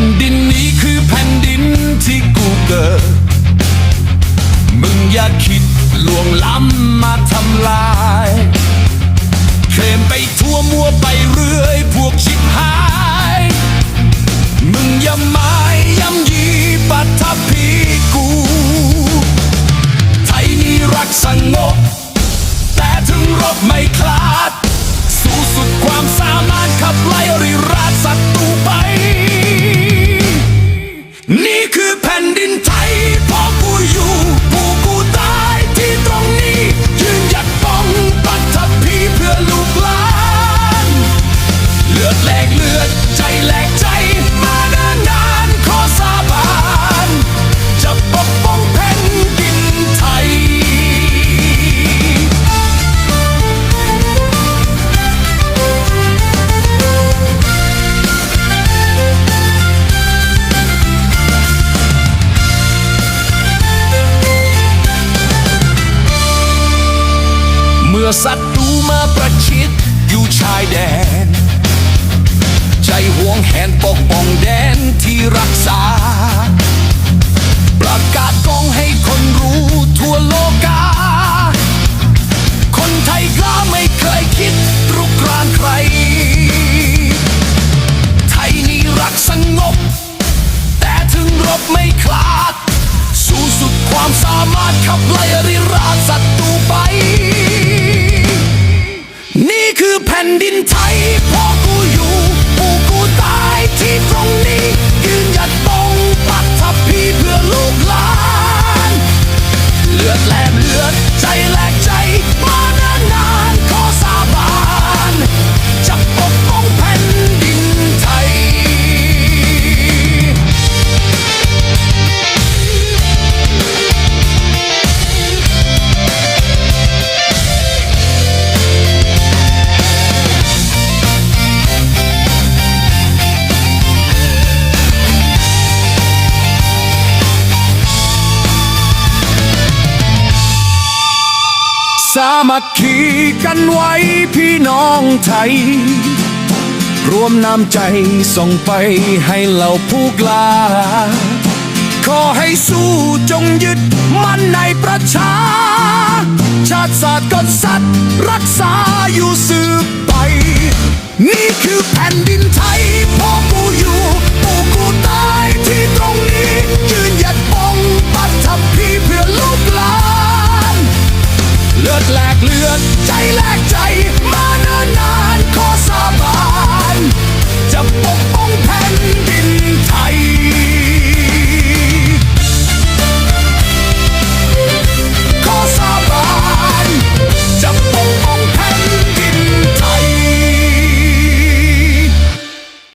นดินนี้คือแผ่นดินที่กูเกิด มึงอย่าคิดลวงล้ำมาทำลาย เคลมไปทั่วมัวไปเรื่อยพวกชิบหาย มึงอย่าหมายย้ำยีปัทภีกู ไทยนี่รักสงบแต่ถึงรบไม่คลา ดแลกเลือด ใจแหลกใจมาเดินนานขอสาบานจะปกป้องแผ่นดินไทย เมื่อศัตรูมาประชิดอยู่ชายแดน เลือดแลมเลือดใจ สามัคคีกันไว้พี่น้องไทย รวมน้ำใจส่งไปให้เหล่าผู้กล้า ขอให้สู้จงยึดมั่นในประชา ชาติศาสตร์กษัตริย์รักษาอยู่สืบ lilac